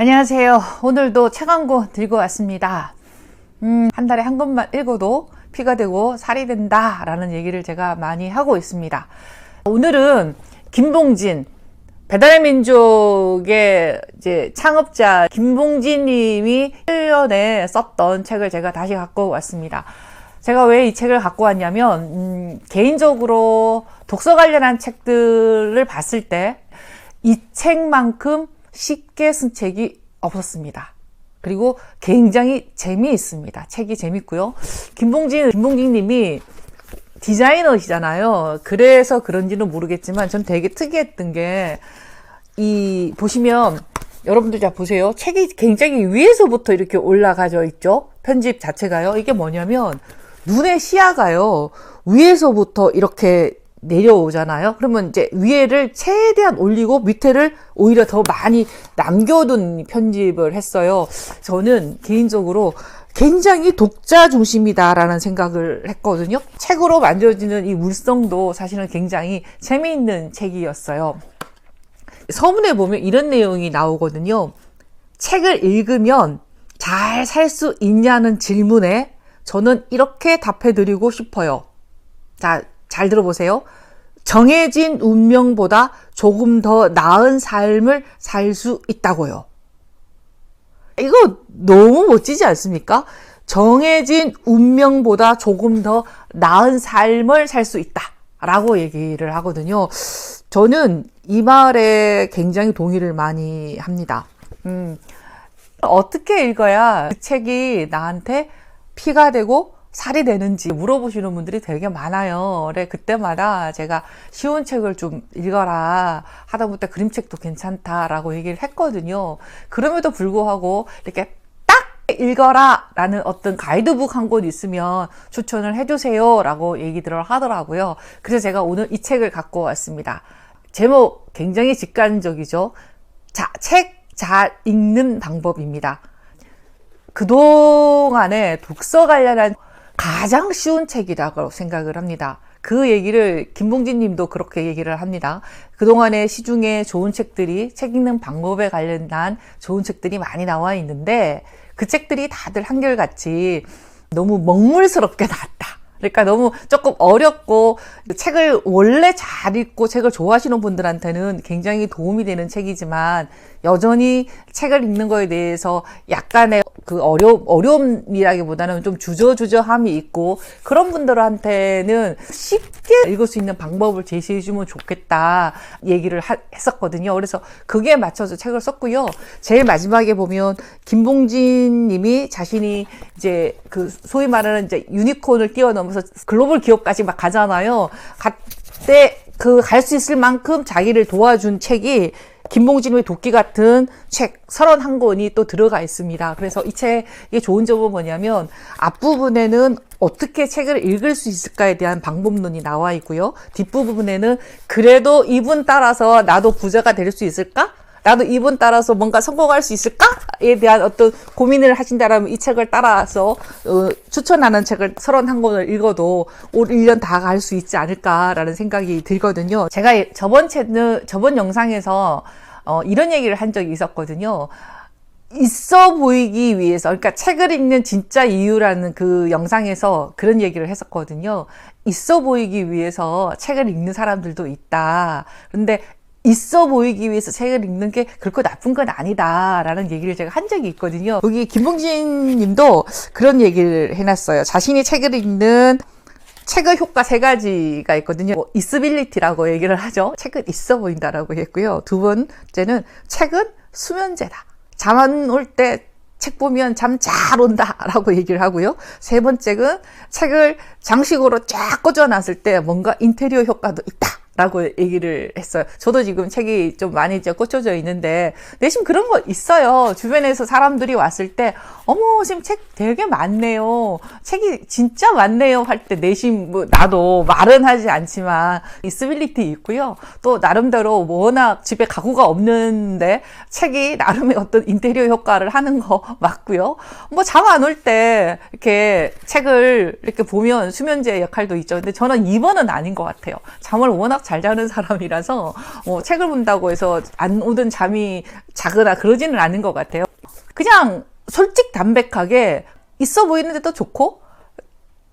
안녕하세요. 오늘도 책 한 권 들고 왔습니다. 음, 한 달에 한 권만 읽어도 피가 되고 살이 된다 라는 얘기를 제가 많이 하고 있습니다. 오늘은 김봉진, 배달의 민족의 이제 창업자 김봉진 님이 1년에 썼던 책을 제가 다시 갖고 왔습니다. 제가 왜 이 책을 갖고 왔냐면, 음, 개인적으로 독서 관련한 책들을 봤을 때 이 책만큼 쉽게 쓴 책이 없었습니다. 그리고 굉장히 재미있습니다. 책이 재밌고요. 김봉진, 김봉진 님이 디자이너시잖아요. 그래서 그런지는 모르겠지만 전 되게 특이했던 게, 이, 보시면, 여러분들 자 보세요. 책이 굉장히 위에서부터 이렇게 올라가져 있죠. 편집 자체가요. 이게 뭐냐면, 눈의 시야가요. 위에서부터 이렇게 내려오잖아요. 그러면 이제 위에를 최대한 올리고 밑에를 오히려 더 많이 남겨둔 편집을 했어요. 저는 개인적으로 굉장히 독자 중심이다라는 생각을 했거든요. 책으로 만들어지는 이 물성도 사실은 굉장히 재미있는 책이었어요. 서문에 보면 이런 내용이 나오거든요. 책을 읽으면 잘 살 수 있냐는 질문에 저는 이렇게 답해드리고 싶어요. 자, 잘 들어보세요. 정해진 운명보다 조금 더 나은 삶을 살 수 있다고요. 이거 너무 멋지지 않습니까? 정해진 운명보다 조금 더 나은 삶을 살 수 있다. 라고 얘기를 하거든요. 저는 이 말에 굉장히 동의를 많이 합니다. 음, 어떻게 읽어야 그 책이 나한테 피가 되고 살이 되는지 물어보시는 분들이 되게 많아요. 그래, 그때마다 제가 쉬운 책을 좀 읽어라. 하다못해 그림책도 괜찮다라고 얘기를 했거든요. 그럼에도 불구하고 이렇게 딱 읽어라 라는 어떤 가이드북 한권 있으면 추천을 해주세요 라고 얘기들을 하더라고요. 그래서 제가 오늘 이 책을 갖고 왔습니다. 제목 굉장히 직관적이죠. 자, 책 잘 읽는 방법입니다. 그동안에 독서 관련한 가장 쉬운 책이라고 생각을 합니다. 그 얘기를 김봉진 님도 그렇게 얘기를 합니다. 그동안에 시중에 좋은 책들이 책 읽는 방법에 관련한 좋은 책들이 많이 나와 있는데 그 책들이 다들 한결같이 너무 먹물스럽게 나왔다. 그러니까 너무 조금 어렵고 책을 원래 잘 읽고 책을 좋아하시는 분들한테는 굉장히 도움이 되는 책이지만 여전히 책을 읽는 거에 대해서 약간의 그 어려, 어려움이라기보다는 좀 주저주저함이 있고 그런 분들한테는 쉽게 읽을 수 있는 방법을 제시해 주면 좋겠다 얘기를 하, 했었거든요. 그래서 그게 맞춰서 책을 썼고요. 제일 마지막에 보면 김봉진 님이 자신이 이제 그 소위 말하는 이제 유니콘을 뛰어넘 어서 글로벌 기업까지 막 가잖아요. 그때 그 갈 수 있을 만큼 자기를 도와준 책이 김봉진의 도끼 같은 책 31권이 또 들어가 있습니다. 그래서 이 책의 좋은 점은 뭐냐면 앞부분에는 어떻게 책을 읽을 수 있을까에 대한 방법론이 나와 있고요. 뒷부분에는 그래도 이분 따라서 나도 부자가 될 수 있을까? 나도 이분 따라서 뭔가 성공할 수 있을까에 대한 어떤 고민을 하신다라면 이 책을 따라서 어, 추천하는 책을 31권을 읽어도 올 1년 다 갈 수 있지 않을까라는 생각이 들거든요. 제가 저번 책은 저번 영상에서 어, 이런 얘기를 한 적이 있었거든요. 있어 보이기 위해서, 그러니까 책을 읽는 진짜 이유라는 그 영상에서 그런 얘기를 했었거든요. 있어 보이기 위해서 책을 읽는 사람들도 있다. 그런데 있어 보이기 위해서 책을 읽는 게 결코 나쁜 건 아니다라는 얘기를 제가 한 적이 있거든요. 여기 김봉진 님도 그런 얘기를 해놨어요. 자신이 책을 읽는 책의 효과 세 가지가 있거든요. 뭐, 이스빌리티라고 얘기를 하죠. 책은 있어 보인다라고 했고요. 두 번째는 책은 수면제다. 잠 안 올 때 책 보면 잠 잘 온다라고 얘기를 하고요. 세 번째는 책을 장식으로 쫙 꽂아놨을 때 뭔가 인테리어 효과도 있다. 라고 얘기를 했어요. 저도 지금 책이 좀 많이 이제 꽂혀져 있는데, 내심 그런 거 있어요. 주변에서 사람들이 왔을 때, 어머, 지금 책 되게 많네요. 책이 진짜 많네요. 할 때 내심, 뭐, 나도 말은 하지 않지만, 이스빌리티 있고요. 또, 나름대로 워낙 집에 가구가 없는데, 책이 나름의 어떤 인테리어 효과를 하는 거 맞고요. 뭐, 잠 안 올 때, 이렇게 책을 이렇게 보면 수면제 역할도 있죠. 근데 저는 2번은 아닌 것 같아요. 잠을 워낙 잘 자는 사람이라서 뭐 책을 본다고 해서 안 오던 잠이 자거나 그러지는 않은 것 같아요. 그냥 솔직 담백하게 있어 보이는데도 좋고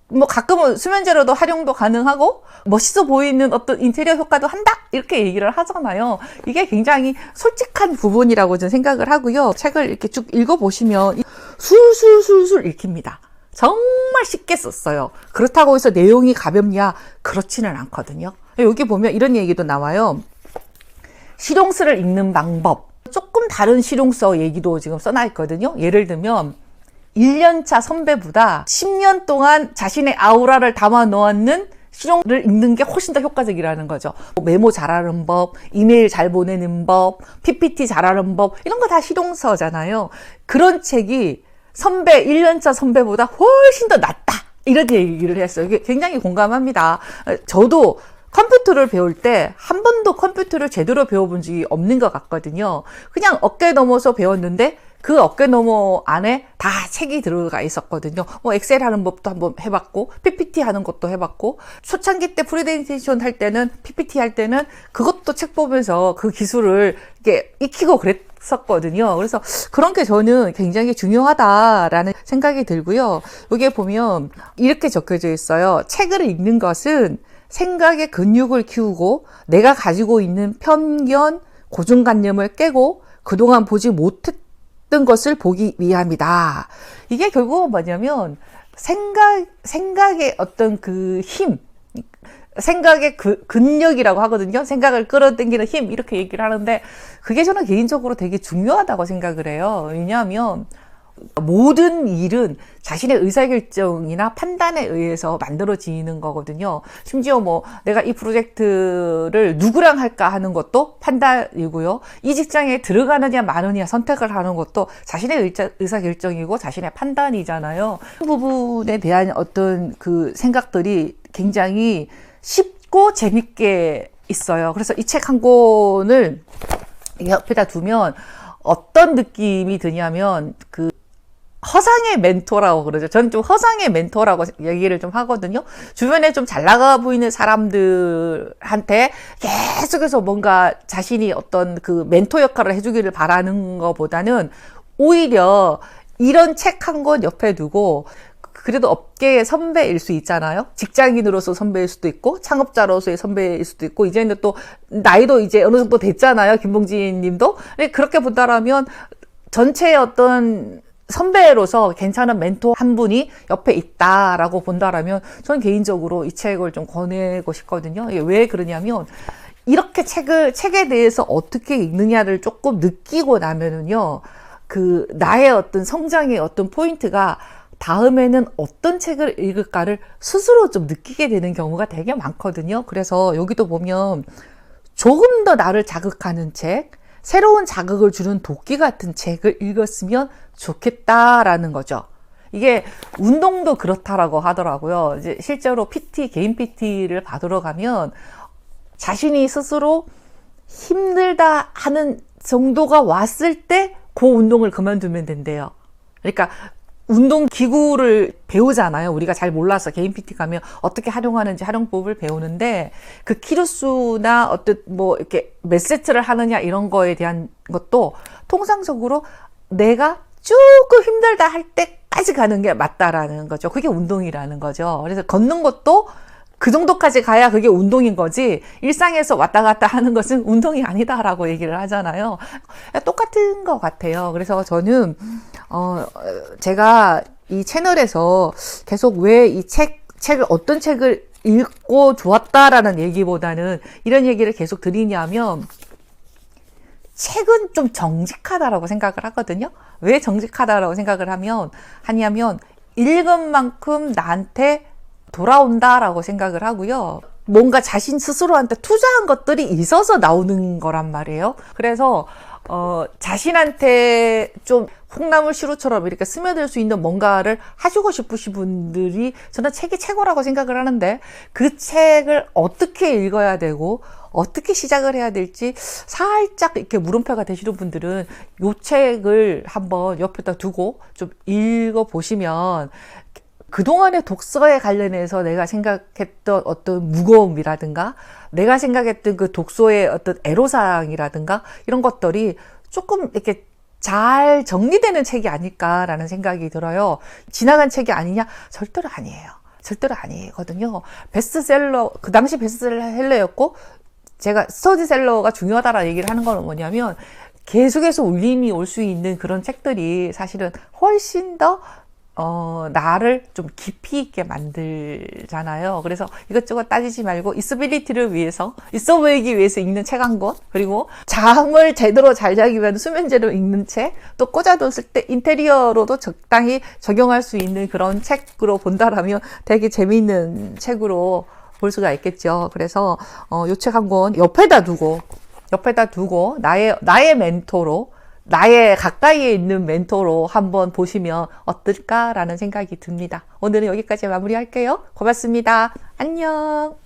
뭐 가끔은 수면제로도 활용도 가능하고 멋있어 보이는 어떤 인테리어 효과도 한다 이렇게 얘기를 하잖아요. 이게 굉장히 솔직한 부분이라고 저는 생각을 하고요. 책을 이렇게 쭉 읽어보시면 술술술술 읽힙니다. 정말 쉽게 썼어요. 그렇다고 해서 내용이 가볍냐? 그렇지는 않거든요. 여기 보면 이런 얘기도 나와요. 실용서를 읽는 방법. 조금 다른 실용서 얘기도 지금 써놔 있거든요. 예를 들면 1년차 선배보다 10년 동안 자신의 아우라를 담아 놓았는 실용을 읽는 게 훨씬 더 효과적이라는 거죠. 뭐 메모 잘하는 법, 이메일 잘 보내는 법, PPT 잘하는 법, 이런 거 다 실용서잖아요. 그런 책이 선배, 1년차 선배보다 훨씬 더 낫다. 이런 얘기를 했어요. 굉장히 공감합니다. 저도 컴퓨터를 배울 때 한 번도 컴퓨터를 제대로 배워본 적이 없는 것 같거든요. 그냥 어깨 넘어서 배웠는데 그 어깨 너머 안에 다 책이 들어가 있었거든요. 뭐 엑셀 하는 법도 한번 해봤고 PPT 하는 것도 해봤고 초창기 때 프레젠테이션 할 때는 PPT 할 때는 그것도 책 보면서 그 기술을 이렇게 익히고 그랬었거든요. 그래서 그런 게 저는 굉장히 중요하다라는 생각이 들고요. 여기에 보면 이렇게 적혀져 있어요. 책을 읽는 것은 생각의 근육을 키우고 내가 가지고 있는 편견, 고정관념을 깨고 그동안 보지 못했던 것을 보기 위함이다. 이게 결국은 뭐냐면 생각, 생각의 어떤 그 힘, 생각의 그 근력이라고 하거든요. 생각을 끌어당기는 힘 이렇게 얘기를 하는데 그게 저는 개인적으로 되게 중요하다고 생각을 해요. 왜냐하면 모든 일은 자신의 의사결정이나 판단에 의해서 만들어지는 거거든요. 심지어 뭐 내가 이 프로젝트를 누구랑 할까 하는 것도 판단이고요. 이 직장에 들어가느냐 마느냐 선택을 하는 것도 자신의 의사결정이고 자신의 판단이잖아요. 그 부분에 대한 어떤 그 생각들이 굉장히 쉽고 재밌게 있어요. 그래서 이 책 한 권을 옆에다 두면 어떤 느낌이 드냐면 그 허상의 멘토라고 그러죠. 저는 좀 허상의 멘토라고 얘기를 좀 하거든요. 주변에 좀 잘 나가 보이는 사람들한테 계속해서 뭔가 자신이 어떤 그 멘토 역할을 해주기를 바라는 것보다는 오히려 이런 책 한 권 옆에 두고 그래도 업계의 선배일 수 있잖아요. 직장인으로서 선배일 수도 있고 창업자로서의 선배일 수도 있고 이제는 또 나이도 이제 어느 정도 됐잖아요. 김봉진 님도. 그렇게 본다라면 전체의 어떤 선배로서 괜찮은 멘토 한 분이 옆에 있다라고 본다라면 저는 개인적으로 이 책을 좀 권하고 싶거든요. 왜 그러냐면 이렇게 책을 책에 대해서 어떻게 읽느냐를 조금 느끼고 나면은요. 그 나의 어떤 성장의 어떤 포인트가 다음에는 어떤 책을 읽을까를 스스로 좀 느끼게 되는 경우가 되게 많거든요. 그래서 여기도 보면 조금 더 나를 자극하는 책, 새로운 자극을 주는 도끼 같은 책을 읽었으면 좋겠다라는 거죠. 이게 운동도 그렇다라고 하더라고요. 이제 실제로 PT, 개인 PT를 받으러 가면 자신이 스스로 힘들다 하는 정도가 왔을 때 그 운동을 그만두면 된대요. 그러니까 운동 기구를 배우잖아요. 우리가 잘 몰라서 개인 PT 가면 어떻게 활용하는지 활용법을 배우는데 그 키로수나 어떤 뭐 이렇게 몇 세트를 하느냐 이런 거에 대한 것도 통상적으로 내가 조금 힘들다 할 때까지 가는 게 맞다라는 거죠. 그게 운동이라는 거죠. 그래서 걷는 것도 그 정도까지 가야 그게 운동인 거지 일상에서 왔다 갔다 하는 것은 운동이 아니다라고 얘기를 하잖아요. 똑같은 것 같아요. 그래서 저는 어 제가 이 채널에서 계속 왜 이 책 책을 어떤 책을 읽고 좋았다라는 얘기보다는 이런 얘기를 계속 드리냐면 책은 좀 정직하다라고 생각을 하거든요. 왜 정직하다라고 생각을 하면 하냐면 읽은 만큼 나한테 돌아온다라고 생각을 하고요. 뭔가 자신 스스로한테 투자한 것들이 있어서 나오는 거란 말이에요. 그래서 어, 자신한테 좀 콩나물 시루처럼 이렇게 스며들 수 있는 뭔가를 하시고 싶으신 분들이 저는 책이 최고라고 생각을 하는데 그 책을 어떻게 읽어야 되고 어떻게 시작을 해야 될지 살짝 이렇게 물음표가 되시는 분들은 이 책을 한번 옆에다 두고 좀 읽어 보시면 그동안의 독서에 관련해서 내가 생각했던 어떤 무거움이라든가 내가 생각했던 그 독서의 어떤 애로사항이라든가 이런 것들이 조금 이렇게 잘 정리되는 책이 아닐까라는 생각이 들어요. 지나간 책이 아니냐? 절대로 아니에요. 절대로 아니거든요. 베스트셀러, 그 당시 베스트셀러였고, 제가 스터디셀러가 중요하다라는 얘기를 하는 건 뭐냐면, 계속해서 울림이 올 수 있는 그런 책들이 사실은 훨씬 더 어, 나를 좀 깊이 있게 만들잖아요. 그래서 이것저것 따지지 말고 있어빌리티를 위해서, 있어 보이기 위해서 읽는 책 한 권, 그리고 잠을 제대로 잘 자기 위한 수면제로 읽는 책, 또 꽂아뒀을 때 인테리어로도 적당히 적용할 수 있는 그런 책으로 본다라면 되게 재미있는 책으로 볼 수가 있겠죠. 그래서, 어, 요책 한 권 옆에다 두고, 옆에다 두고, 나의, 나의 멘토로, 나의 가까이에 있는 멘토로 한번 보시면 어떨까라는 생각이 듭니다. 오늘은 여기까지 마무리할게요. 고맙습니다. 안녕.